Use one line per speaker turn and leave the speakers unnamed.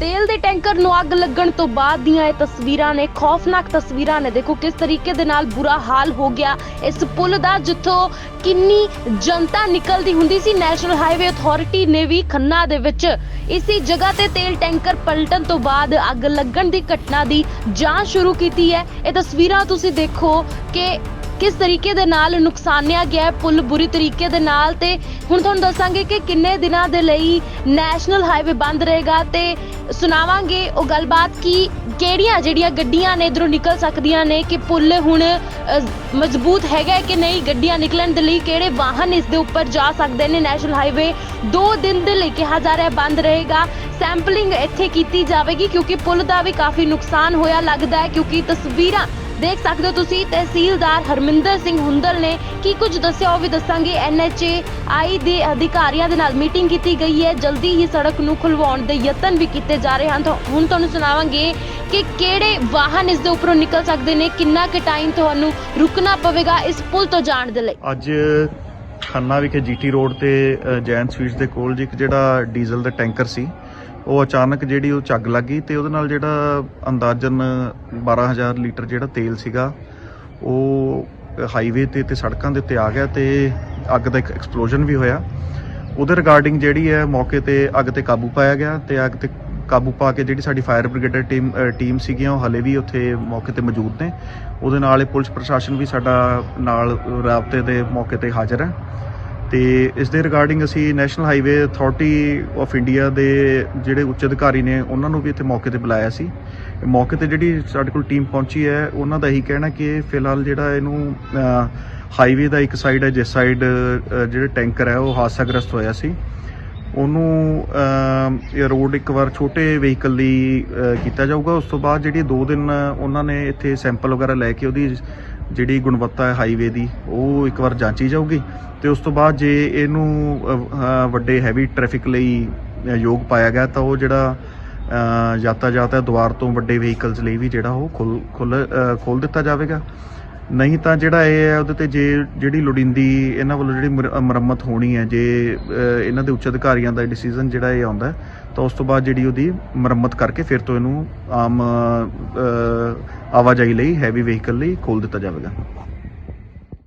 ਤੇਲ ਦੇ ਟੈਂਕਰ ਨੂੰ ਅੱਗ ਲੱਗਣ ਤੋਂ ਬਾਅਦ ਦੀਆਂ ਇਹ ਤਸਵੀਰਾਂ ਨੇ, ਖੌਫਨਾਕ ਤਸਵੀਰਾਂ ਨੇ। ਦੇਖੋ ਕਿਸ ਤਰੀਕੇ ਦੇ ਨਾਲ ਬੁਰਾ ਹਾਲ ਹੋ ਗਿਆ। ਇਸ ਪੁਲ ਦਾ ਜਿੱਥੋਂ ਕਿੰਨੀ ਜਨਤਾ ਨਿਕਲਦੀ ਹੁੰਦੀ ਸੀ, ਨੈਸ਼ਨਲ ਹਾਈਵੇ ਅਥਾਰਟੀ ਨੇ ਵੀ ਖੰਨਾ ਦੇ ਵਿੱਚ। ਇਸੇ ਜਗ੍ਹਾ ਤੇ ਤੇਲ ਟੈਂਕਰ ਪਲਟਣ ਤੋਂ ਬਾਅਦ ਅੱਗ ਲੱਗਣ ਦੀ ਘਟਨਾ ਦੀ ਜਾਂਚ ਸ਼ੁਰੂ ਕੀਤੀ ਹੈ। ਇਹ ਤਸਵੀਰਾਂ ਤੁਸੀਂ ਦੇਖੋ ਕਿ ਕਿਸ ਤਰੀਕੇ ਦੇ ਨਾਲ ਨੁਕਸਾਨਿਆ ਗਿਆ ਹੈ, ਪੁਲ ਬੁਰੀ ਤਰੀਕੇ ਦੇ ਨਾਲ ਤੇ ਹੁਣ ਤੁਹਾਨੂੰ ਦੱਸਾਂਗੇ ਕਿ ਕਿੰਨੇ ਦਿਨਾਂ ਦੇ ਲਈ ਨੈਸ਼ਨਲ ਹਾਈਵੇ ਬੰਦ ਰਹੇਗਾ ਤੇ ਸੁਣਾਵਾਂਗੇ ਉਹ ਗੱਲਬਾਤ ਕਿ ਕਿਹੜੀਆਂ ਜਿਹੜੀਆਂ ਗੱਡੀਆਂ ਨੇ ਇਧਰੋਂ ਨਿਕਲ ਸਕਦੀਆਂ ਨੇ, ਕਿ ਪੁੱਲ ਹੁਣ ਮਜ਼ਬੂਤ ਹੈਗਾ ਕਿ ਨਹੀਂ, ਗੱਡੀਆਂ ਨਿਕਲਣ ਦੇ ਲਈ ਕਿਹੜੇ ਵਾਹਨ ਇਸ ਦੇ ਉੱਪਰ ਜਾ ਸਕਦੇ ਨੇ ਨੈਸ਼ਨਲ ਹਾਈਵੇ? 2 ਦਿਨ ਦੇ ਲਈ ਕਿਹਾ ਜਾ ਰਿਹਾ ਬੰਦ ਰਹੇਗਾ। ਸੈਂਪਲਿੰਗ ਇੱਥੇ ਕੀਤੀ ਜਾਵੇਗੀ ਕਿਉਂਕਿ ਪੁਲ ਦਾ ਵੀ ਕਾਫੀ ਨੁਕਸਾਨ ਹੋਇਆ ਲੱਗਦਾ ਹੈ ਕਿਉਂਕਿ ਤਸਵੀਰਾਂ ਦੇਖ ਸਕਦੇ ਹੋ ਤੁਸੀਂ, ਤਹਿਸੀਲਦਾਰ ਹਰਮਿੰਦਰ ਸਿੰਘ ਹੁੰਦਲ ਨੇ ਕੀ ਕੁਝ ਦੱਸਿਆ, ਉਹ ਵੀ ਦੱਸਾਂਗੇ। ਐਨਐਚਏ ਆਈ ਦੇ ਅਧਿਕਾਰੀਆਂ ਦੇ ਨਾਲ ਮੀਟਿੰਗ ਕੀਤੀ ਗਈ ਹੈ। ਜਲਦੀ ਹੀ ਸੜਕ ਨੂੰ ਖੁਲਵਾਉਣ ਦੇ ਯਤਨ ਵੀ ਕੀਤੇ ਜਾ ਰਹੇ ਹਨ। ਤਾਂ ਹੁਣ ਤੁਹਾਨੂੰ ਸੁਣਾਵਾਂਗੇ ਕਿ ਕਿਹੜੇ ਵਾਹਨ ਇਸ ਦੇ ਉੱਪਰੋਂ ਨਿਕਲ ਸਕਦੇ ਨੇ, ਕਿੰਨਾ ਕੁ ਟਾਈਮ ਤੁਹਾਨੂੰ ਰੁਕਣਾ ਪਵੇਗਾ ਇਸ ਪੁਲ ਤੋਂ ਜਾਣ ਦੇ ਲਈ?
ਅੱਜ ਖੰਨਾ ਵਿਖੇ ਜੀਟੀ ਰੋਡ ਤੇ ਜੈਨ ਸਵੀਟਸ ਦੇ ਕੋਲ ਜੀ ਇੱਕ ਜਿਹੜਾ ਡੀਜ਼ਲ ਦਾ ਟੈਂਕਰ ਸੀ, ਉਹ ਅਚਾਨਕ ਜਿਹੜੀ ਉਹ ਚੱਗ ਲੱਗ ਗਈ ਤੇ ਉਹਦੇ ਨਾਲ ਜਿਹੜਾ ਅੰਦਾਜ਼ਨ 12000 ਲੀਟਰ ਜਿਹੜਾ ਤੇਲ ਸੀਗਾ, ਉਹ ਹਾਈਵੇ ਤੇ ਤੇ ਸੜਕਾਂ ਦੇ ਉੱਤੇ ਆ ਗਿਆ ਤੇ ਅੱਗ ਦਾ ਇੱਕ ਐਕਸਪਲੋਜਨ ਵੀ ਹੋਇਆ। ਉਹਦੇ ਰਿਗਾਰਡਿੰਗ ਜਿਹੜੀ ਹੈ ਮੌਕੇ ਤੇ ਅੱਗ ਤੇ ਕਾਬੂ ਪਾਇਆ ਗਿਆ ਤੇ ਅੱਗ ਤੇ ਕਾਬੂ ਪਾ ਕੇ ਜਿਹੜੀ ਸਾਡੀ ਫਾਇਰ ਬ੍ਰਿਗੇਡ ਟੀਮ ਟੀਮ ਸੀਗੀਆਂ, ਉਹ ਹਲੇ ਵੀ ਉੱਥੇ ਮੌਕੇ ਤੇ ਮੌਜੂਦ ਨੇ। ਉਹਦੇ ਨਾਲ ਹੀ ਪੁਲਿਸ ਪ੍ਰਸ਼ਾਸਨ ਵੀ ਸਾਡਾ ਨਾਲ ਰਾਬਤੇ ਦੇ ਮੌਕੇ ਤੇ ਹਾਜ਼ਰ ਹੈ। ਤੇ ਇਸ ਦੇ ਰਿਗਾਰਡਿੰਗ ਅਸੀਂ national highway authority of India ਦੇ ਜਿਹੜੇ ਉੱਚ ਅਧਿਕਾਰੀ ਨੇ, ਉਹਨਾਂ ਨੂੰ ਵੀ ਇੱਥੇ ਮੌਕੇ ਤੇ ਬੁਲਾਇਆ ਸੀ। ਮੌਕੇ ਤੇ ਜਿਹੜੀ ਸਾਡੇ ਕੋਲ ਟੀਮ ਪਹੁੰਚੀ ਹੈ, ਉਹਨਾਂ ਦਾ ਇਹੀ ਕਹਿਣਾ ਕਿ ਫਿਲਹਾਲ ਜਿਹੜਾ ਇਹਨੂੰ ਹਾਈਵੇ ਦਾ ਇੱਕ ਸਾਈਡ ਹੈ, ਜਿਸ ਸਾਈਡ ਜਿਹੜੇ ਟੈਂਕਰ ਹੈ, ਉਹ ਹਾਦਸਾਗ੍ਰਸਤ ਹੋਇਆ ਸੀ। ਉਹਨੂੰ ਰੋਡ ਇੱਕ ਵਾਰ ਛੋਟੇ ਵਹੀਕਲ ਲਈ ਕੀਤਾ ਜਾਊਗਾ। ਉਸ ਤੋਂ ਬਾਅਦ ਜਿਹੜੀ 2 ਦਿਨ ਉਹਨਾਂ ਨੇ ਇੱਥੇ ਸੈਂਪਲ ਵਗੈਰਾ ਲੈ ਕੇ ਉਹਦੀ ਜਿਹੜੀ ਗੁਣਵੱਤਾ ਹੈ ਹਾਈਵੇ ਦੀ ਉਹ ਇੱਕ ਵਾਰ ਜਾਂਚੀ ਜਾਊਗੀ। ਤੇ ਉਸ ਤੋਂ ਬਾਅਦ ਜੇ ਇਹਨੂੰ ਵੱਡੇ ਹੈਵੀ ਟ੍ਰੈਫਿਕ ਲਈ ਯੋਗ ਪਾਇਆ ਗਿਆ ਤਾਂ ਉਹ ਜਿਹੜਾ ਅ, ਯਾਤਾਯਾਤ ਹੈ ਦੁਆਰ ਤੋਂ ਵੱਡੇ ਵਹੀਕਲਸ ਲਈ ਵੀ ਜਿਹੜਾ ਉਹ ਖੋਲ ਖੁੱਲ ਖੋਲ ਦਿੱਤਾ ਜਾਵੇਗਾ। ਨਹੀਂ ਤਾਂ ਜਿਹੜਾ ਇਹ ਹੈ, ਉਹਦੇ ਤੇ ਜੇ ਜਿਹੜੀ ਲੋੜੀਂਦੀ ਇਹਨਾਂ ਵੱਲੋਂ ਜਿਹੜੀ ਮੁਰ- ਮੁਰੰਮਤ ਹੋਣੀ ਹੈ, ਜੇ ਇਹਨਾਂ ਦੇ ਉੱਚ ਅਧਿਕਾਰੀਆਂ ਦਾ ਡਿਸੀਜਨ ਜਿਹੜਾ ਇਹ ਆਉਂਦਾ ਤਾਂ ਉਸ ਤੋਂ ਬਾਅਦ ਜਿਹੜੀ ਉਹਦੀ ਮੁਰੰਮਤ ਕਰਕੇ ਫਿਰ ਤੋਂ ਇਹਨੂੰ ਆਮ ਆਵਾਜਾਈ ਲਈ ਹੈਵੀ ਵਹੀਕਲ ਲਈ ਖੋਲ ਦਿੱਤਾ ਜਾਵੇਗਾ।